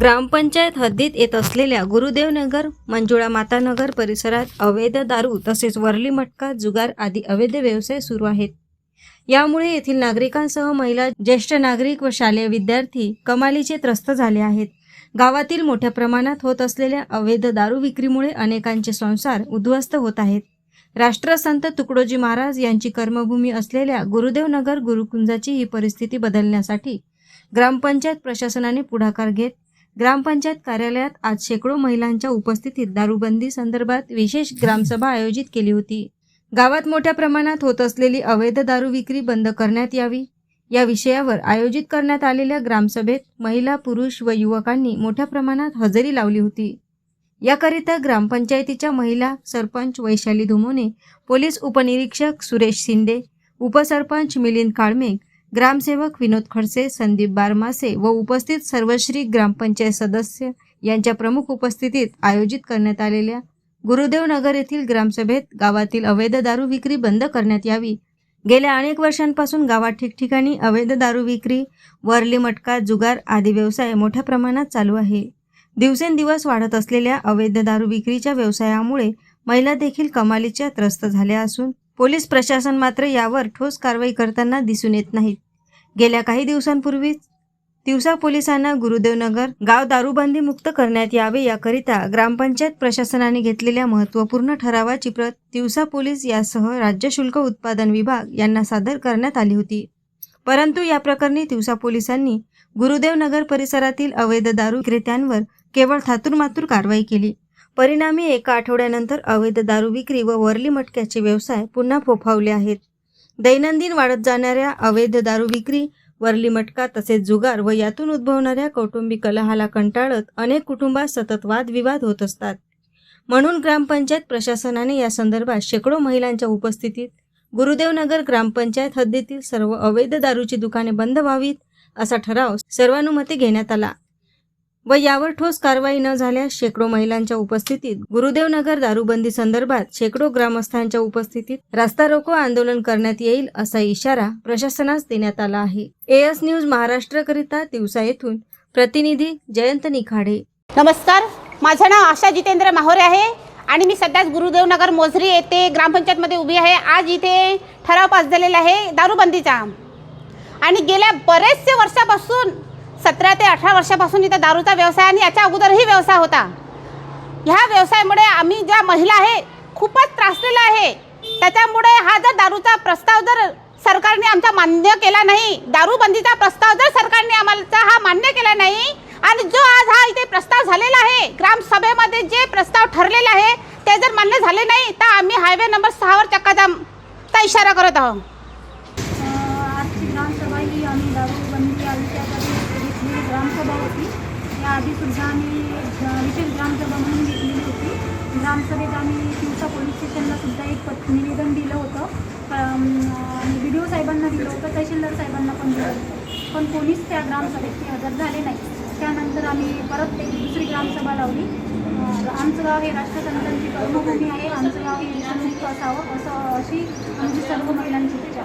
ग्रामपंचायत हद्दीत येत असलेल्या गुरुदेवनगर मंजुळा मातानगर परिसरात अवैध दारू तसेच वरली मटका जुगार आदी अवैध व्यवसाय सुरू आहेत. यामुळे येथील नागरिकांसह महिला ज्येष्ठ नागरिक व शालेय विद्यार्थी कमालीचे त्रस्त झाले आहेत. गावातील मोठ्या प्रमाणात होत असलेल्या अवैध दारू विक्रीमुळे अनेकांचे संसार उद्ध्वस्त होत आहेत. राष्ट्रसंत तुकडोजी महाराज यांची कर्मभूमी असलेल्या गुरुदेवनगर गुरुकुंजाची ही परिस्थिती बदलण्यासाठी ग्रामपंचायत प्रशासनाने पुढाकार घेत ग्रामपंचायत कार्यालयात आज शेकडो महिलांच्या उपस्थितीत दारूबंदी संदर्भात विशेष ग्रामसभा आयोजित केली होती. गावात मोठ्या प्रमाणात होत असलेली अवैध दारू विक्री बंद करण्यात यावी. या विषयावर आयोजित करण्यात आलेल्या ग्रामसभेत महिला पुरुष व युवकांनी मोठ्या प्रमाणात हजेरी लावली होती. याकरिता ग्रामपंचायतीच्या महिला सरपंच वैशाली धुमोने पोलीस उपनिरीक्षक सुरेश शिंदे उपसरपंच मिलिंद काळमेक ग्रामसेवक विनोद खडसे संदीप बारमासे व उपस्थित सर्वश्री ग्रामपंचायत सदस्य यांच्या प्रमुख उपस्थितीत आयोजित करण्यात आलेल्या गुरुदेव नगर येथील ग्रामसभेत गावातील अवैध दारू विक्री बंद करण्यात यावी. गेल्या अनेक वर्षांपासून गावात ठिकठिकाणी अवैध दारू विक्री वरली मटका जुगार आदी व्यवसाय मोठ्या प्रमाणात चालू आहे. दिवसेंदिवस वाढत असलेल्या अवैध दारू विक्रीच्या व्यवसायामुळे महिला देखील कमालीच्या त्रस्त झाल्या असून पोलीस प्रशासन मात्र यावर ठोस कारवाई करताना दिसून येत नाहीत. गेल्या काही दिवसांपूर्वीच तिवसा पोलिसांना गुरुदेवनगर गाव दारूबंदी मुक्त करण्यात यावे याकरिता ग्रामपंचायत प्रशासनाने घेतलेल्या महत्त्वपूर्ण ठरावाची प्रत तिवसा पोलीस यासह राज्य शुल्क उत्पादन विभाग यांना सादर करण्यात आली होती. परंतु या प्रकरणी तिवसा पोलिसांनी गुरुदेवनगर परिसरातील अवैध दारू विक्रेत्यांवर केवळ थातूरमातूर कारवाई केली. परिणामी एका आठवड्यानंतर अवैध दारू विक्री व वरली मटक्याचे व्यवसाय पुन्हा फोफावले आहेत. दैनंदिन वाढत जाणाऱ्या अवैध दारू विक्री वरली मटका तसेच जुगार व यातून उद्भवणाऱ्या कौटुंबिक कलहाला कंटाळत अनेक कुटुंबात सतत वादविवाद होत असतात. म्हणून ग्रामपंचायत प्रशासनाने या संदर्भात शेकडो महिलांच्या उपस्थितीत गुरुदेवनगर ग्रामपंचायत हद्दीतील सर्व अवैध दारूची दुकाने बंद व्हावीत असा ठराव सर्वानुमते घेण्यात आला. व यावर ठोस कारवाई न झाल्यास शेकडो महिलांच्या उपस्थितीत गुरुदेवनगर दारूबंदी संदर्भात शेकडो ग्रामस्थांच्या उपस्थितीत रास्ता रोको आंदोलन करण्यात येईल असा इशारा प्रशासनास देण्यात आला आहे. एएस न्यूज महाराष्ट्रकरिता दिवसा येथून प्रतिनिधी जयंत निखाडे. नमस्कार. माझं नाव आशा जितेंद्र माहोरे आहे आणि मी सध्याच गुरुदेवनगर मोझरी येथे ग्रामपंचायतमध्ये उभी आहे. आज इथे ठराव पास झालेला आहे दारूबंदीचा. आणि गेल्या बरेचसे वर्षापासून सतरा ते अठरा वर्षापासून इथं दारूचा व्यवसाय आणि याच्या अगोदरही व्यवसाय होता. ह्या व्यवसायामुळे आम्ही ज्या महिला आहे खूपच त्रासलेला आहे. त्याच्यामुळे हा जर दारूचा प्रस्ताव जर सरकारने आमचा मान्य केला नाही दारूबंदीचा प्रस्ताव जर सरकारने आम्हाला हा मान्य केला नाही आणि जो आज हा इथे प्रस्ताव झालेला आहे ग्रामसभेमध्ये जे प्रस्ताव ठरलेला आहे ते जर मान्य झाले नाही तर आम्ही हायवे नंबर सहावर चक्का इशारा करत आहोत अ, आजची ग्रामसभा ही आम्ही दारूबंदी या विषयासाठी घेतलेली ग्रामसभा होती याआधीसुद्धा आम्ही विशेष ग्रामसभा म्हणून घेतलेली होती. ग्रामसभेत आम्ही तिवसा पोलीस स्टेशनला सुद्धा एक पत निवेदन दिलं होतं. बी डी ओ साहेबांना दिलं होतं तहसीलदार साहेबांना पण दिलं होतं. पण कोणीच त्या ग्रामसभेत ते हजर झाले नाही त्यानंतर आम्ही परत एक दुसरी ग्रामसभा लावली. आमचं गाव हे राष्ट्रसंतांची कर्मभूमी आहे. आमचं गाव हे व्यसनमुक्त असावं असं अशी आमची सर्व महिलांची इच्छा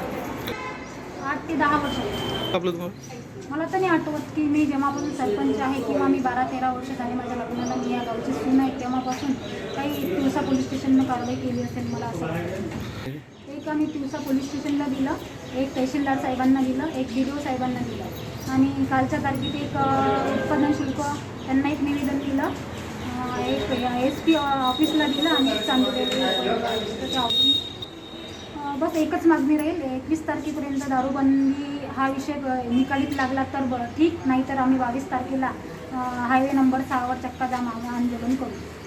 आठ ते दहा वर्ष. आपलं तुम्हाला मला तर नाही आठवत की मी जेव्हापासून सरपंच आहे किंवा मी बारा तेरा वर्ष झाले माझ्या लग्नाला मी या गावची सून आहे तेव्हापासून काही तिवसा पोलीस स्टेशननं कारवाई केली असेल मला असं एक आम्ही तिवसा पोलीस स्टेशनला दिलं एक तहसीलदार साहेबांना दिलं एक बी डी ओ साहेबांना दिलं. आणि कालच्या तारखेत एक उत्पादन शुल्क त्यांना एक निवेदन दिलं. एक एस पी ऑफिसला दिलं आणि एक चांदोली त्याच्या ऑफिस बस एकच मागणी राहील एकवीस तारखेपर्यंत दारूबंदी हा विषय निकालीत लागला तर बरं. ठीक नाहीतर आम्ही बावीस तारखेला हायवे नंबर सहावर चक्का जाम आंदोलन करू.